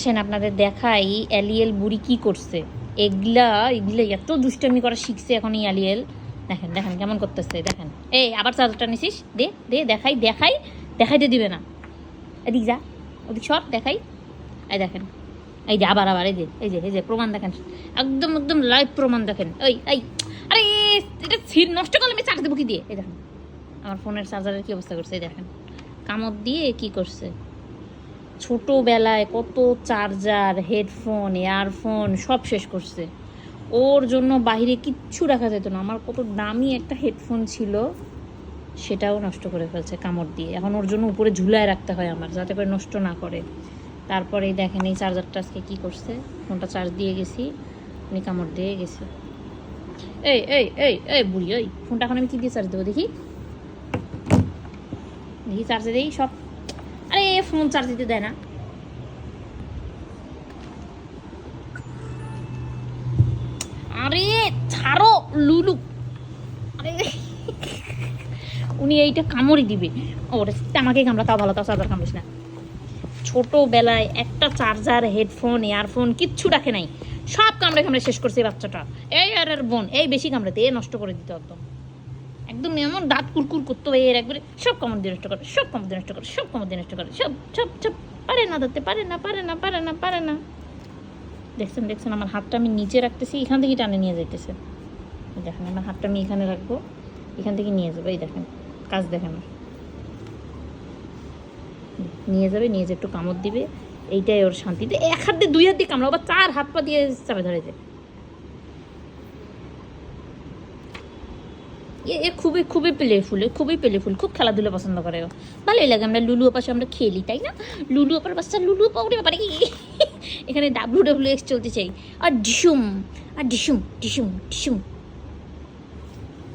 আসেন আপনাদের দেখাই অ্যালিয়েল বুড়ি কি করছে? এগুলা এগুলা এত দুষ্টামি করা শিখছে এখন এই অ্যালিয়েল। দেখেন দেখেন কেমন করতেছে, দেখেন। এই, আবার চাদরটা নিছিস? দে দে, দেখাই দেখাই, দেখাইতে দিবে না। এদিক যা, ওদিক সব দেখাই। এই দেখেন, এই যে আবার আবার, এই যে এই যে এই যে, প্রমাণ দেখেন। একদম একদম লাইভ প্রমাণ দেখেন। এই এই, আরে, এটা সিট নষ্ট করলে আমি চার্জ দেবো কি দিয়ে? এই দেখেন, আমার ফোনের চার্জারের কি অবস্থা করছে? এই দেখেন, কামড় দিয়ে কি করছে? ছোটোবেলায় কত চার্জার, হেডফোন, ইয়ারফোন, সব শেষ করছে। ওর জন্য বাইরে কিচ্ছু রাখা যেত না। আমার কত দামি একটা হেডফোন ছিল, সেটাও নষ্ট করে ফেলছে কামড় দিয়ে। এখন ওর জন্য উপরে ঝুলায় রাখতে হয় আমার, যাতে করে নষ্ট না করে। তারপরে দেখেন এই চার্জারটা আজকে কী করছে? ফোনটা চার্জ দিয়ে গেছি, উনি কামড় দিয়ে গেছে। এই এই এই এই বুড়ি ওই ফোনটা এখন আমি কী দিয়ে চার্জ দেবো দেখি? দেখি চার্জে দেই সব। ফোন চার্জ দিতে দেয় না। আরে ছাড়ো, লুলু। উনি এইটা কামড়ই দিবে। ওরে আমাকে কামড়া তাও ভালো, তাও চার্জার কামড়িস না। ছোটোবেলায় একটা চার্জার, হেডফোন, ইয়ারফোন, কিচ্ছু রাখে নাই। সব কামড়ে কামড়ে শেষ করছে বাচ্চাটা। এই আর আর বোন, এই বেশি কামড়াতে এ নষ্ট করে দিতে একদম। একদম এমন দাঁত কুরকুর করতো এর একবারে, সব কামড় দিয়ে নষ্ট করে, সব কামড় দিয়ে নষ্ট করে, সব কামড় দিয়ে নষ্ট করে, সব সব সব, পারে না ধরতে পারে না পারে না পারে না পারে না। দেখছেন দেখছেন, আমার হাতটা আমি নিচে রাখতেছি, এখান থেকে টানে নিয়ে যাইতেছে। দেখেন, আমার হাতটা আমি এখানে রাখব, এখান থেকে নিয়ে যাবে, এই দেখেন, কাজ দেখেন। নিয়ে যাবে, নিয়ে যে একটু কামড় দিবে, এইটাই ওর শান্তিতে এক হাত দিয়ে, দুই হাত দিয়ে কামড়াও, আবার চার হাত পা দিয়ে চাপে ধরে যায়। এ খুবই খুবই প্লেফুল খুবই প্লেফুল খুব খেলাধুলা পছন্দ করে ও। ভালোই লাগে, আমরা লুলু অপাশে আমরা খেলি, তাই না? লুলু অপার বাচ্চা, লুলু অপা ওরে ব্যাপারে এখানে ডাব্লিউ ডাব্লিউ এক্স চলতে চাই আর ডিসুম আর ডিসুম ডিসুম ডিসুম।